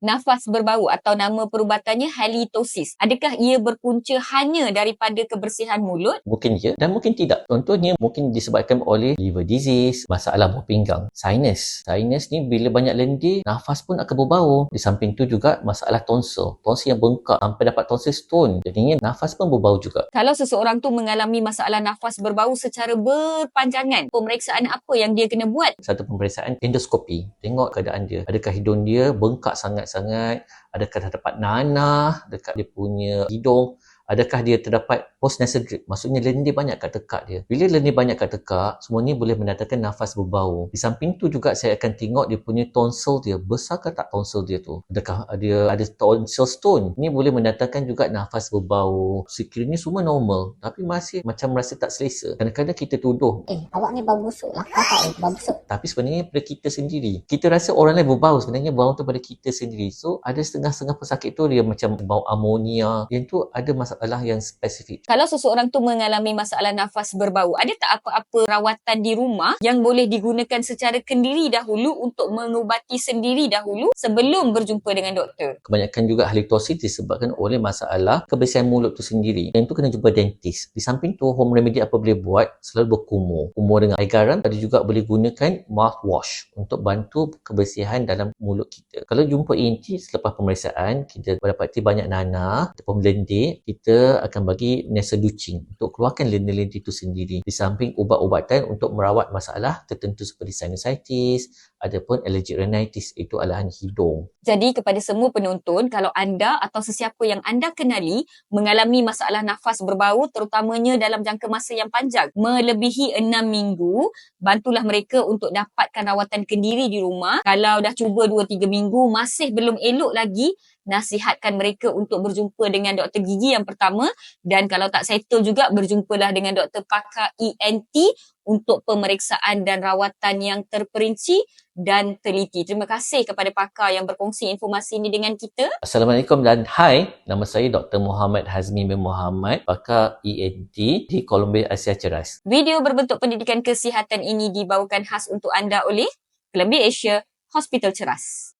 nafas berbau atau nama perubatannya halitosis. Adakah ia berpunca hanya daripada kebersihan mulut? Mungkin ya dan mungkin tidak. Contohnya mungkin disebabkan oleh liver disease, masalah buah pinggang, sinus. Sinus ni bila banyak lendir, nafas pun akan berbau. Di samping tu juga masalah tonsil. Tonsil yang bengkak sampai dapat tonsil stone. Jadinya nafas pun berbau juga. Kalau seseorang tu mengalami masalah nafas berbau secara berpanjangan, pemeriksaan apa yang dia kena buat? Satu pemeriksaan endoskopi. Tengok keadaan dia. Adakah hidung dia bengkak sangat-sangat? Adakah terdapat nanah dekat dia punya hidung? Adakah dia terdapat post nasal drip? Maksudnya lendir banyak kat tekak dia. Bila lendir banyak kat tekak, semua ni boleh mendatangkan nafas berbau. Di samping tu juga saya akan tengok dia punya tonsil dia. Besar ke tak tonsil dia tu? Adakah dia ada tonsil stone? Ni boleh mendatangkan juga nafas berbau. Sekiranya semua normal, tapi masih macam merasa tak selesa. Kadang-kadang kita tuduh, Eh, awak ni bau busuk lah. Kakak ni bau busuk. tapi sebenarnya pada kita sendiri. Kita rasa orang lain berbau, sebenarnya bau tu pada kita sendiri. So, ada setengah-setengah pesakit tu dia macam bau amonia. Yang tu ada masalah yang spesifik. Kalau seseorang tu mengalami masalah nafas berbau, ada tak apa-apa rawatan di rumah yang boleh digunakan secara kendiri dahulu untuk mengubati sendiri dahulu sebelum berjumpa dengan doktor? Kebanyakan juga halitosis disebabkan oleh masalah kebersihan mulut tu sendiri. Yang tu kena jumpa dentist. Di samping tu, home remedy apa boleh buat, selalu berkumur. Kumur dengan air garam, ada juga boleh gunakan mouthwash untuk bantu kebersihan dalam mulut kita. Kalau jumpa ENT selepas pemeriksaan, kita dapati banyak nanah ataupun lendir, kita akan bagi nasal douching untuk keluarkan lendir-lendir itu sendiri. Di samping ubat-ubatan untuk merawat masalah tertentu seperti sinusitis, ataupun allergic rhinitis, itu alahan hidung. Jadi kepada semua penonton, kalau anda atau sesiapa yang anda kenali mengalami masalah nafas berbau terutamanya dalam jangka masa yang panjang, melebihi enam minggu, bantulah mereka untuk dapatkan rawatan kendiri di rumah. Kalau dah cuba 2-3 minggu masih belum elok lagi, nasihatkan mereka untuk berjumpa dengan doktor gigi yang pertama dan kalau tak settle juga berjumpalah dengan doktor pakar ENT untuk pemeriksaan dan rawatan yang terperinci dan teliti. Terima kasih kepada pakar yang berkongsi informasi ini dengan kita. Assalamualaikum dan hai, nama saya Dr. Muhammad Hazmi bin Muhammad, pakar ENT di Columbia Asia Ceras. Video berbentuk pendidikan kesihatan ini dibawakan khas untuk anda oleh Columbia Asia Hospital Ceras.